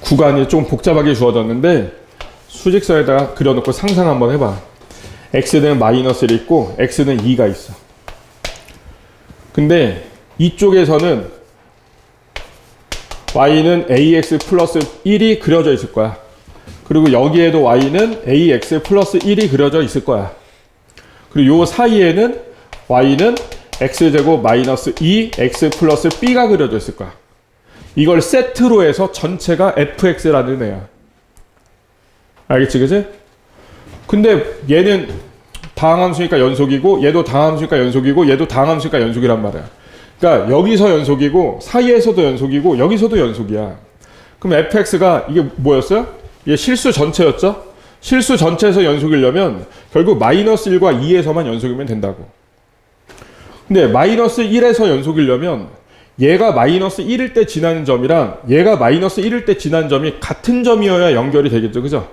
구간이 좀 복잡하게 주어졌는데 수직선에다가 그려놓고 상상 한번 해봐. x는 마이너스 1이 있고 x는 2가 있어. 근데 이쪽에서는 y는 ax 플러스 1이 그려져 있을 거야. 그리고 여기에도 y는 ax 플러스 1이 그려져 있을 거야. 그리고 요 사이에는 y는 x제곱 마이너스 2 x 플러스 b가 그려져 있을 거야. 이걸 세트로 해서 전체가 fx라는 애야. 알겠지, 그지? 근데 얘는 다항함수니까 연속이고 얘도 다항함수니까 연속이고 얘도 다항함수니까 연속이란 말이야. 그러니까 여기서 연속이고 사이에서도 연속이고 여기서도 연속이야. 그럼 fx가 이게 뭐였어요? 이게 실수 전체였죠? 실수 전체에서 연속이려면 결국 마이너스 1과 2에서만 연속이면 된다고. 근데 마이너스 1에서 연속이려면 얘가 마이너스 1일 때 지나는 점이랑 얘가 마이너스 1일 때 지나는 점이 같은 점이어야 연결이 되겠죠. 그죠?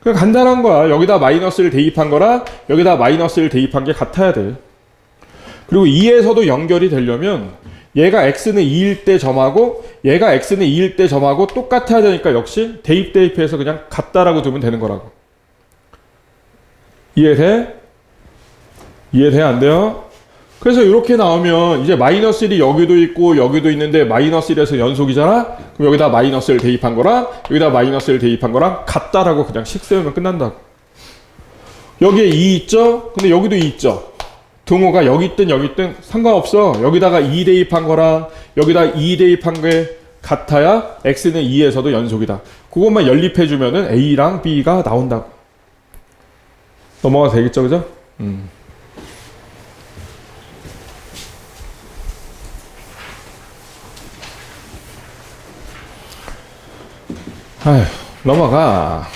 그 간단한 거야. 여기다 마이너스를 대입한 거랑 여기다 마이너스를 대입한 게 같아야 돼. 그리고 2에서도 연결이 되려면 얘가 x는 2일 때 점하고 얘가 x는 2일 때 점하고 똑같아야 되니까 역시 대입 대입해서 그냥 같다라고 두면 되는 거라고. 이해돼? 이해돼 안 돼요? 그래서 이렇게 나오면 이제 마이너스 1이 여기도 있고 여기도 있는데 마이너스 1에서 연속이잖아? 그럼 여기다 마이너스를 대입한 거랑 여기다 마이너스를 대입한 거랑 같다라고 그냥 식 세우면 끝난다고. 여기에 2 있죠? 근데 여기도 2 있죠? 등호가 여기 있든 여기 있든 상관없어. 여기다가 2 대입한 거랑 여기다 2 대입한 게 같아야 x는 2에서도 연속이다. 그것만 연립해주면은 a랑 b가 나온다고. 넘어가도 되겠죠, 그죠? 음. 아휴, 넘어가.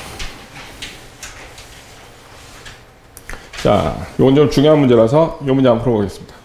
자, 이건 좀 중요한 문제라서 이 문제 한번 풀어보겠습니다.